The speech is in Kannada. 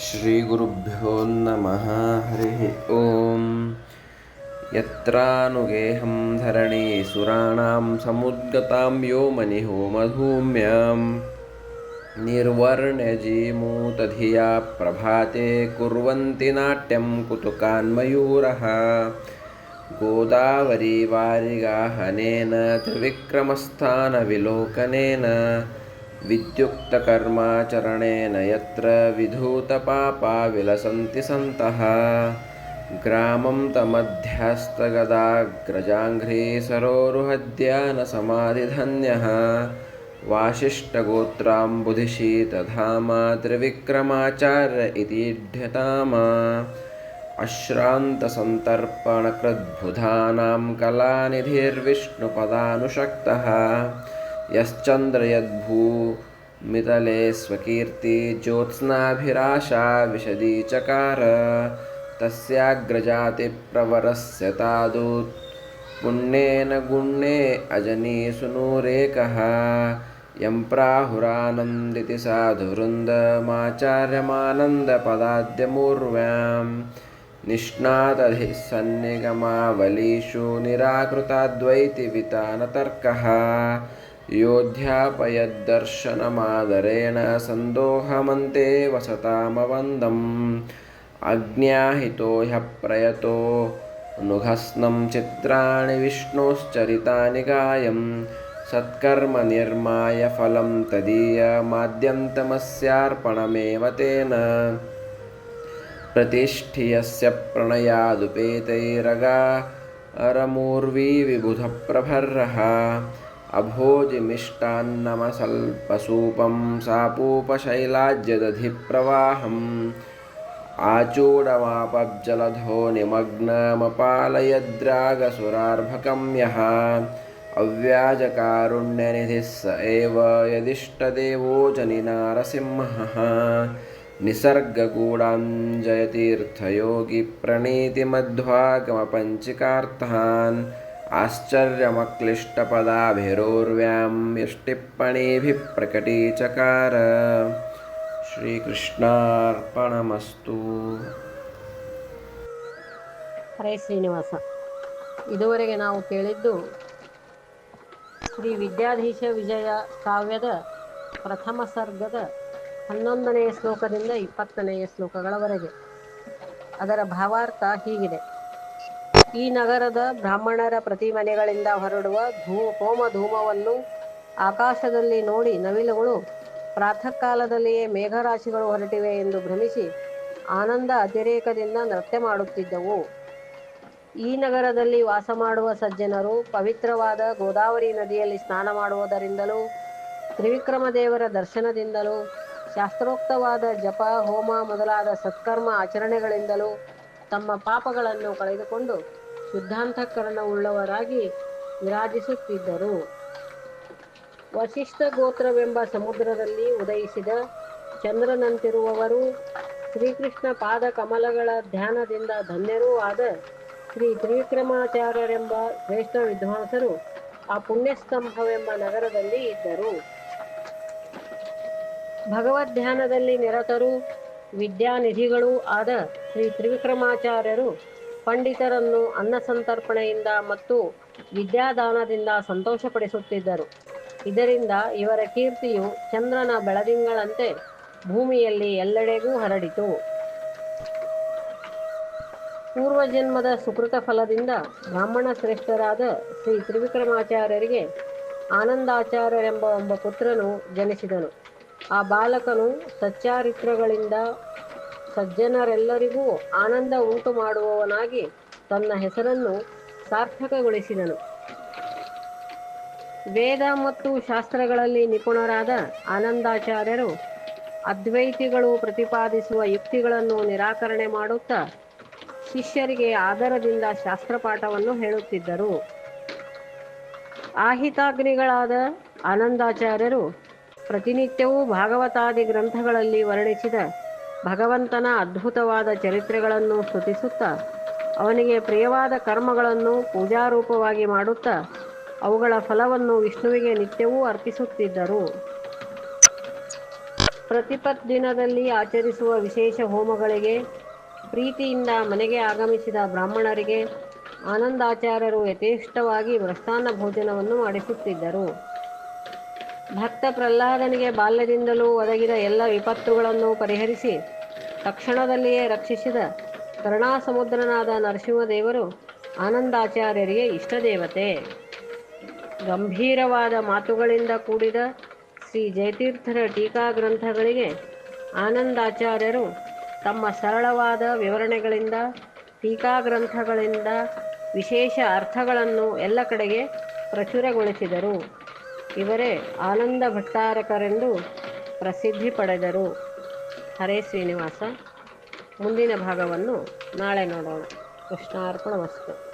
श्रीगुरुभ्यो नमः। हरिः ॐ यत्रानुगेहं धरणी सुराणां समुद्गतां यो मनिहोमधूम्यां निर्वर्ण्यजीमूतधिया प्रभाते कुर्वन्ति नाट्यं कुतुकान्मयूरः। गोदावरीवारिगाहनेन त्रिविक्रमस्थानविलोकनेन विद्युक्तकर्माचरणेन यत्र विधूतपापा विलसन्ति सन्तः। ग्रामं तमध्यस्तगदाग्रजाङ्घ्री सरोरुहद्यानसमाधिधन्यः। वासिष्ठगोत्राम्बुधिशीतधामा त्रिविक्रमाचार्य इतीढ्यताम अश्रान्तसन्तर्पणकृद्बुधानां कलानिधिर्विष्णुपदानुषक्तः यश्चन्द्रयद्भूमितले स्वकीर्ति ज्योत्स्नाभिराशा विशदी चकार। तस्याग्रजातिप्रवरस्य तादुत् पुण्येन गुण्ये अजनीसुनूरेकः यं प्राहुरानन्दिति साधुवृन्दमाचार्यमानन्दपदाद्यमूर्व्यां निष्णातधिः सन्निगमावलीषु निराकृताद्वैतिवितानतर्कः योऽध्यापयद्दर्शनमादरेण सन्दोहमन्ते वसतामवन्दम्। अज्ञाहितो ह्यः प्रयतो। नुघस्नं चित्राणि विष्णोश्चरितानि गायं सत्कर्मनिर्माय फलं तदीयमाद्यन्तमस्यार्पणमेव तेन। प्रतिष्ठियस्य प्रणयादुपेतैरगा अरमूर्वीविबुधप्रभर्रः अभोजिमिष्टान्नमसल्पसूपं सापूपशैलाज्यदधिप्रवाहम् आचूडमापब्जलधो निमग्नमपालयद्रागसुरार्भकं यः अव्याजकारुण्यनिधिः स एव यदिष्टदेवो जनिनारसिंहः निसर्गगूढाञ्जयतीर्थयोगिप्रणीतिमध्वागमपञ्चिकार्थान् आश्चर्यमक्लिष्टपदाभिरोर्व्यां यष्टिप्पणीभिः प्रकटीचकार ಶ್ರೀಕೃಷ್ಣಾರ್ಪಣಮಸ್ತು ಹರೇ ಶ್ರೀನಿವಾಸ ಇದುವರೆಗೆ ನಾವು ಕೇಳಿದ್ದು ಶ್ರೀ ವಿದ್ಯಾಧೀಶ ವಿಜಯ ಕಾವ್ಯದ ಪ್ರಥಮ ಸರ್ಗದ ಹನ್ನೊಂದನೆಯ ಶ್ಲೋಕದಿಂದ ಇಪ್ಪತ್ತನೆಯ ಶ್ಲೋಕಗಳವರೆಗೆ ಅದರ ಭಾವಾರ್ಥ ಹೀಗಿದೆ ಈ ನಗರದ ಬ್ರಾಹ್ಮಣರ ಪ್ರತಿ ಮನೆಗಳಿಂದ ಹೊರಡುವ ಧೂ ಹೋಮ ಧೂಮವನ್ನು ಆಕಾಶದಲ್ಲಿ ನೋಡಿ ನವಿಲುಗಳು ಪ್ರಾತಃ ಕಾಲದಲ್ಲಿಯೇ ಮೇಘರಾಶಿಗಳು ಹೊರಟಿವೆ ಎಂದು ಭ್ರಮಿಸಿ ಆನಂದ ಅತಿರೇಕದಿಂದ ನೃತ್ಯ ಮಾಡುತ್ತಿದ್ದವು. ಈ ನಗರದಲ್ಲಿ ವಾಸ ಮಾಡುವ ಸಜ್ಜನರು ಪವಿತ್ರವಾದ ಗೋದಾವರಿ ನದಿಯಲ್ಲಿ ಸ್ನಾನ ಮಾಡುವುದರಿಂದಲೂ, ತ್ರಿವಿಕ್ರಮ ದೇವರ ದರ್ಶನದಿಂದಲೂ, ಶಾಸ್ತ್ರೋಕ್ತವಾದ ಜಪ, ಹೋಮ ಮೊದಲಾದ ಸತ್ಕರ್ಮ ಆಚರಣೆಗಳಿಂದಲೂ ತಮ್ಮ ಪಾಪಗಳನ್ನು ಕಳೆದುಕೊಂಡು ಶುದ್ಧಾಂತಕರಣವುಳ್ಳವರಾಗಿ ವಿರಾಜಿಸುತ್ತಿದ್ದರು. ವಶಿಷ್ಠ ಗೋತ್ರವೆಂಬ ಸಮುದ್ರದಲ್ಲಿ ಉದಯಿಸಿದ ಚಂದ್ರನಂತಿರುವವರು ಶ್ರೀಕೃಷ್ಣ ಪಾದ ಕಮಲಗಳ ಧ್ಯಾನದಿಂದ ಧನ್ಯರೂ ಆದ ಶ್ರೀ ತ್ರಿವಿಕ್ರಮಾಚಾರ್ಯರೆಂಬ ಶ್ರೇಷ್ಠ ವಿದ್ವಾಂಸರು ಆ ಪುಣ್ಯಸ್ತಂಭವೆಂಬ ನಗರದಲ್ಲಿ ಇದ್ದರು. ಭಗವದ್ ಧ್ಯಾನದಲ್ಲಿ ನಿರತರು ವಿದ್ಯಾನಿಧಿಗಳೂ ಆದ ಶ್ರೀ ತ್ರಿವಿಕ್ರಮಾಚಾರ್ಯರು ಪಂಡಿತರನ್ನು ಅನ್ನ ಸಂತರ್ಪಣೆಯಿಂದ ಮತ್ತು ವಿದ್ಯಾದಾನದಿಂದ ಸಂತೋಷಪಡಿಸುತ್ತಿದ್ದರು. ಇದರಿಂದ ಇವರ ಕೀರ್ತಿಯು ಚಂದ್ರನ ಬೆಳದಿಂಗಳಂತೆ ಭೂಮಿಯಲ್ಲಿ ಎಲ್ಲೆಡೆಗೂ ಹರಡಿತು. ಪೂರ್ವಜನ್ಮದ ಸುಕೃತ ಫಲದಿಂದ ಬ್ರಾಹ್ಮಣ ಶ್ರೇಷ್ಠರಾದ ಶ್ರೀ ತ್ರಿವಿಕ್ರಮಾಚಾರ್ಯರಿಗೆ ಆನಂದಾಚಾರ್ಯರೆಂಬ ಒಬ್ಬ ಪುತ್ರನು ಜನಿಸಿದನು. ಆ ಬಾಲಕನು ಸಚ್ಚಾರಿತ್ರಗಳಿಂದ ಸಜ್ಜನರೆಲ್ಲರಿಗೂ ಆನಂದ ಉಂಟು ಮಾಡುವವನಾಗಿ ತನ್ನ ಹೆಸರನ್ನು ಸಾರ್ಥಕಗೊಳಿಸಿದನು. ವೇದ ಮತ್ತು ಶಾಸ್ತ್ರಗಳಲ್ಲಿ ನಿಪುಣರಾದ ಆನಂದಾಚಾರ್ಯರು ಅದ್ವೈತಿಗಳು ಪ್ರತಿಪಾದಿಸುವ ಯುಕ್ತಿಗಳನ್ನು ನಿರಾಕರಣೆ ಮಾಡುತ್ತಾ ಶಿಷ್ಯರಿಗೆ ಆದರದಿಂದ ಶಾಸ್ತ್ರಪಾಠವನ್ನು ಹೇಳುತ್ತಿದ್ದರು. ಆಹಿತಾಗ್ನಿಗಳಾದ ಆನಂದಾಚಾರ್ಯರು ಪ್ರತಿನಿತ್ಯವೂ ಭಾಗವತಾದಿ ಗ್ರಂಥಗಳಲ್ಲಿ ವರ್ಣಿಸಿದ ಭಗವಂತನ ಅದ್ಭುತವಾದ ಚರಿತ್ರೆಗಳನ್ನು ಸ್ತುತಿಸುತ್ತಾ, ಅವನಿಗೆ ಪ್ರಿಯವಾದ ಕರ್ಮಗಳನ್ನು ಪೂಜಾರೂಪವಾಗಿ ಮಾಡುತ್ತಾ, ಅವುಗಳ ಫಲವನ್ನು ವಿಷ್ಣುವಿಗೆ ನಿತ್ಯವೂ ಅರ್ಪಿಸುತ್ತಿದ್ದರು. ಪ್ರತಿಪತ್ ದಿನದಲ್ಲಿ ಆಚರಿಸುವ ವಿಶೇಷ ಹೋಮಗಳಿಗೆ, ಪ್ರೀತಿಯಿಂದ ಮನೆಗೆ ಆಗಮಿಸಿದ ಬ್ರಾಹ್ಮಣರಿಗೆ ಆನಂದಾಚಾರ್ಯರು ಯಥೇಷ್ಟವಾಗಿ ಮೃಷ್ಟಾನ್ನ ಭೋಜನವನ್ನು ಮಾಡಿಸುತ್ತಿದ್ದರು. ಭಕ್ತ ಪ್ರಹ್ಲಾದನಿಗೆ ಬಾಲ್ಯದಿಂದಲೂ ಒದಗಿದ ಎಲ್ಲ ವಿಪತ್ತುಗಳನ್ನು ಪರಿಹರಿಸಿ ತಕ್ಷಣದಲ್ಲಿಯೇ ರಕ್ಷಿಸಿದ ಕರುಣಾಸಮುದ್ರನಾದ ನರಸಿಂಹದೇವರು ಆನಂದಾಚಾರ್ಯರಿಗೆ ಇಷ್ಟದೇವತೆ. ಗಂಭೀರವಾದ ಮಾತುಗಳಿಂದ ಕೂಡಿದ ಶ್ರೀ ಜಯತೀರ್ಥರ ಟೀಕಾ ಗ್ರಂಥಗಳಿಗೆ ಆನಂದಾಚಾರ್ಯರು ತಮ್ಮ ಸರಳವಾದ ವಿವರಣೆಗಳಿಂದ, ಟೀಕಾ ಗ್ರಂಥಗಳಿಂದ ವಿಶೇಷ ಅರ್ಥಗಳನ್ನು ಎಲ್ಲ ಕಡೆಗೆ ಪ್ರಚುರಗೊಳಿಸಿದರು. ಇವರೇ ಆನಂದ ಭಟ್ಟಾರಕರೆಂದು ಪ್ರಸಿದ್ಧಿ ಪಡೆದರು. ಹರೇ ಶ್ರೀನಿವಾಸ. ಮುಂದಿನ ಭಾಗವನ್ನು ನಾಳೆ ನೋಡೋಣ. ಕೃಷ್ಣಾರ್ಪಣ ವಸ್ತು.